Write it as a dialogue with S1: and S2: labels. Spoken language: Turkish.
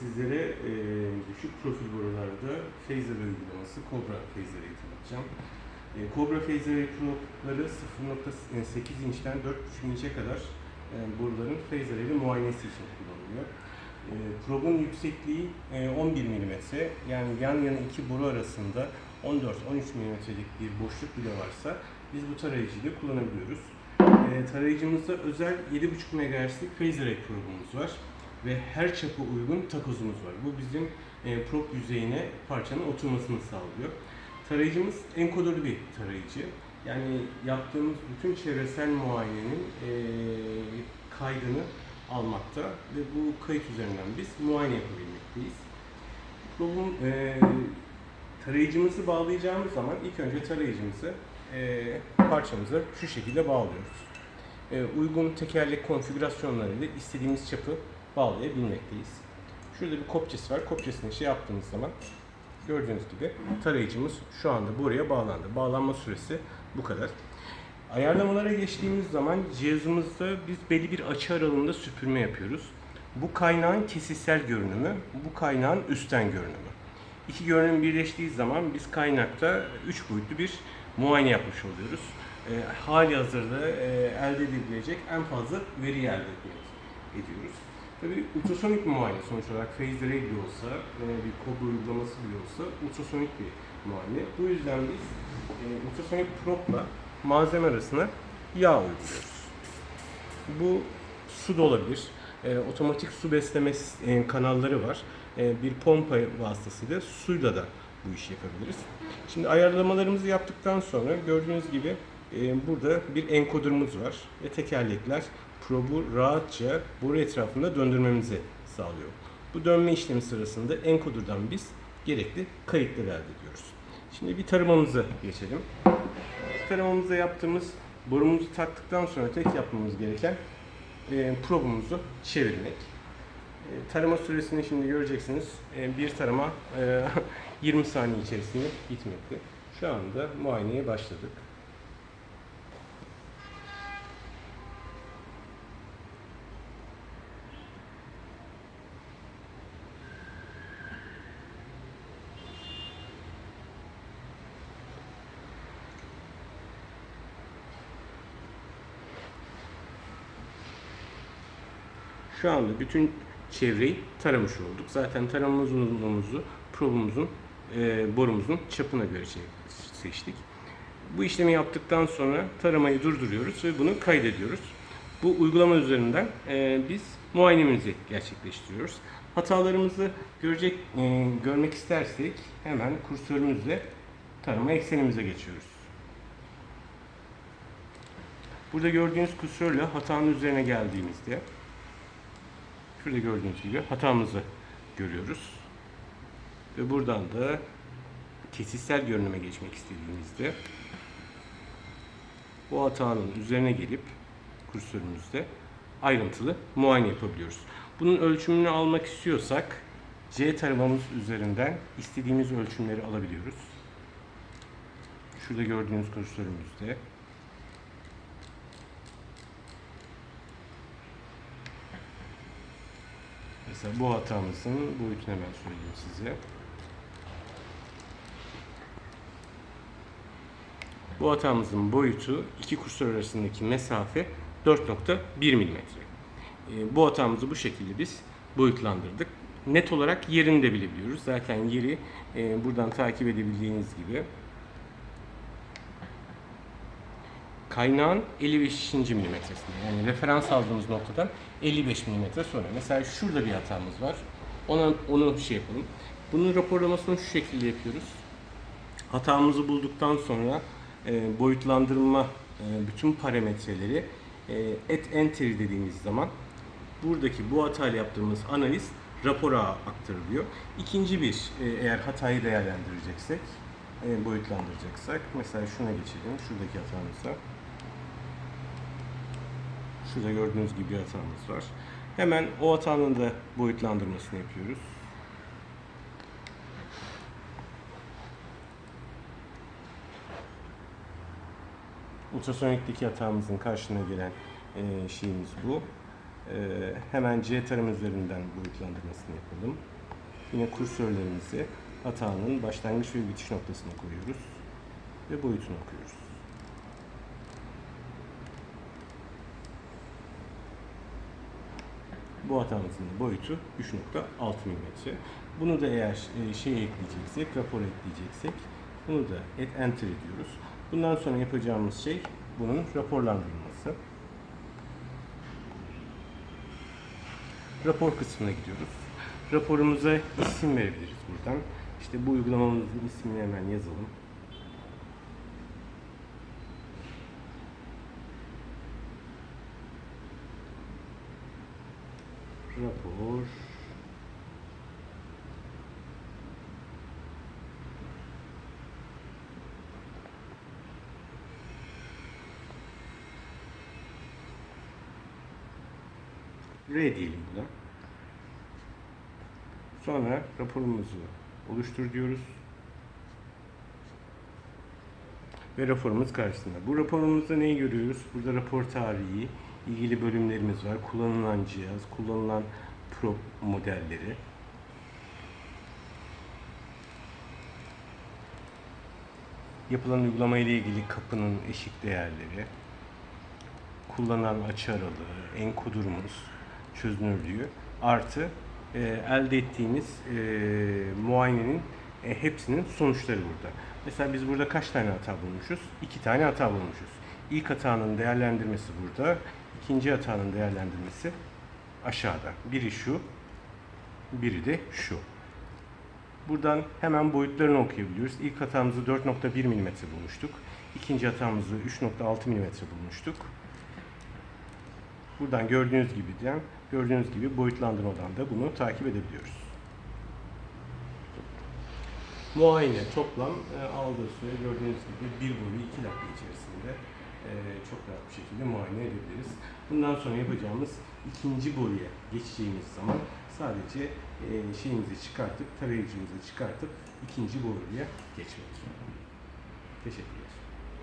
S1: Sizlere e, düşük profil borularda phaser uygulaması Cobra phaser'ı tanıtacağım. E, Cobra phaser probları 0.8 inçten 4.5 inçe kadar e, boruların phaser ile muayenesi için kullanılıyor. E, probun yüksekliği e, 11 mm yani yan yana iki boru arasında 14-13 mm'lik bir boşluk bile varsa biz bu tarayıcıyı kullanabiliyoruz. E, tarayıcımızda özel 7.5 MHz'lik phaser probumuz var ve her çapa uygun takozumuz var. Bu bizim e, prop yüzeyine parçanın oturmasını sağlıyor. Tarayıcımız enkodörlü bir tarayıcı. Yani yaptığımız bütün çevresel muayenenin e, kaydını almakta ve bu kayıt üzerinden biz muayene yapabilmekteyiz. Probun e, tarayıcımızı bağlayacağımız zaman ilk önce tarayıcımızı e, parçamıza şu şekilde bağlıyoruz. E, uygun tekerlek konfigürasyonlarıyla istediğimiz çapı bağlayabilmekteyiz. Şurada bir kopçesi var. Kopçesini şey yaptığımız zaman gördüğünüz gibi tarayıcımız şu anda buraya bağlandı. Bağlanma süresi bu kadar. Ayarlamalara geçtiğimiz zaman cihazımızda biz belli bir açı aralığında süpürme yapıyoruz. Bu kaynağın kesitsel görünümü, bu kaynağın üstten görünümü. İki görünüm birleştiği zaman biz kaynakta üç boyutlu bir muayene yapmış oluyoruz. E, hali hazırda e, elde edilebilecek en fazla veri elde ediyoruz. Tabii ultrasonik muayene sonuç olarak phase array bile olsa, e, bir kobra uygulaması bile olsa ultrasonik bir muayene. Bu yüzden biz e, ultrasonik propla malzeme arasına yağ uyguluyoruz. Bu su da olabilir. E, otomatik su besleme e, kanalları var. E, bir pompa vasıtasıyla suyla da bu işi yapabiliriz. Şimdi ayarlamalarımızı yaptıktan sonra gördüğünüz gibi e, burada bir enkodörümüz var ve tekerlekler probu rahatça boru etrafında döndürmemizi sağlıyor. Bu dönme işlemi sırasında enkodurdan biz gerekli kayıtları elde ediyoruz. Şimdi bir taramamıza geçelim. Taramamızda yaptığımız borumuzu taktıktan sonra tek yapmamız gereken e, probumuzu çevirmek. E, tarama süresini şimdi göreceksiniz. E, bir tarama e, 20 saniye içerisinde bitmekte. Şu anda muayeneye başladık. Şu anda bütün çevreyi taramış olduk. Zaten taramamız uzunluğumuzu probumuzun, e, borumuzun çapına göre seçtik. Bu işlemi yaptıktan sonra taramayı durduruyoruz ve bunu kaydediyoruz. Bu uygulama üzerinden e, biz muayenemizi gerçekleştiriyoruz. Hatalarımızı görecek, e, görmek istersek hemen kursörümüzle tarama eksenimize geçiyoruz. Burada gördüğünüz kursörle hatanın üzerine geldiğimizde Şurada gördüğünüz gibi hatamızı görüyoruz. Ve buradan da kesitsel görünüme geçmek istediğimizde bu hatanın üzerine gelip kursörümüzde ayrıntılı muayene yapabiliyoruz. Bunun ölçümünü almak istiyorsak C taramamız üzerinden istediğimiz ölçümleri alabiliyoruz. Şurada gördüğünüz kursörümüzde Mesela bu hatamızın boyutunu hemen söyleyeyim size. Bu hatamızın boyutu iki kursör arasındaki mesafe 4.1 mm. Ee, Bu hatamızı bu şekilde biz boyutlandırdık. Net olarak yerini de bilebiliyoruz. Zaten yeri e, buradan takip edebildiğiniz gibi kaynağın 55. milimetresinde. Yani referans aldığımız noktadan 55 milimetre sonra. Mesela şurada bir hatamız var. Ona onu şey yapalım. Bunun raporlamasını şu şekilde yapıyoruz. Hatamızı bulduktan sonra e, boyutlandırma e, bütün parametreleri e, et entry dediğimiz zaman buradaki bu hatayla yaptığımız analiz rapora aktarılıyor. İkinci bir e, eğer hatayı değerlendireceksek e, boyutlandıracaksak mesela şuna geçelim. Şuradaki hatamıza. Şurada gördüğünüz gibi bir hatamız var. Hemen o hatanın da boyutlandırmasını yapıyoruz. Ultrasonikteki hatamızın karşına gelen e, şeyimiz bu. Ee, hemen C tarım üzerinden boyutlandırmasını yapalım. Yine kursörlerimizi hatanın başlangıç ve bitiş noktasına koyuyoruz ve boyutunu okuyoruz. Bu hatamızın boyutu 3.6 mm. Bunu da eğer e, şey ekleyeceksek, rapor ekleyeceksek bunu da et enter ediyoruz. Bundan sonra yapacağımız şey bunun raporlandırılması. Rapor kısmına gidiyoruz. Raporumuza isim verebiliriz buradan. İşte bu uygulamamızın ismini hemen yazalım. Rapor R diyelim buna. Sonra raporumuzu oluştur diyoruz. Ve raporumuz karşısında. Bu raporumuzda neyi görüyoruz? Burada rapor tarihi, ilgili bölümlerimiz var. Kullanılan cihaz, kullanılan prop modelleri. Yapılan uygulama ile ilgili kapının eşik değerleri, kullanılan açı aralığı, enkodurumuz, çözünürlüğü artı e, elde ettiğimiz e, muayenenin e, hepsinin sonuçları burada. Mesela biz burada kaç tane hata bulmuşuz? İki tane hata bulmuşuz. İlk hatanın değerlendirmesi burada, ikinci hatanın değerlendirmesi aşağıda. Biri şu, biri de şu. Buradan hemen boyutlarını okuyabiliyoruz. İlk hatamızı 4.1 mm bulmuştuk. İkinci hatamızı 3.6 mm bulmuştuk. Buradan gördüğünüz gibi de gördüğünüz gibi boyutlandırmadan da bunu takip edebiliyoruz. Muayene toplam e, aldığı süre gördüğünüz gibi 1 bölü 2 dakika içerisinde çok rahat bir şekilde muayene edebiliriz. Bundan sonra yapacağımız ikinci boruya geçeceğimiz zaman sadece e, şeyimizi çıkartıp, tarayıcımızı çıkartıp ikinci boruya geçmek. Teşekkürler.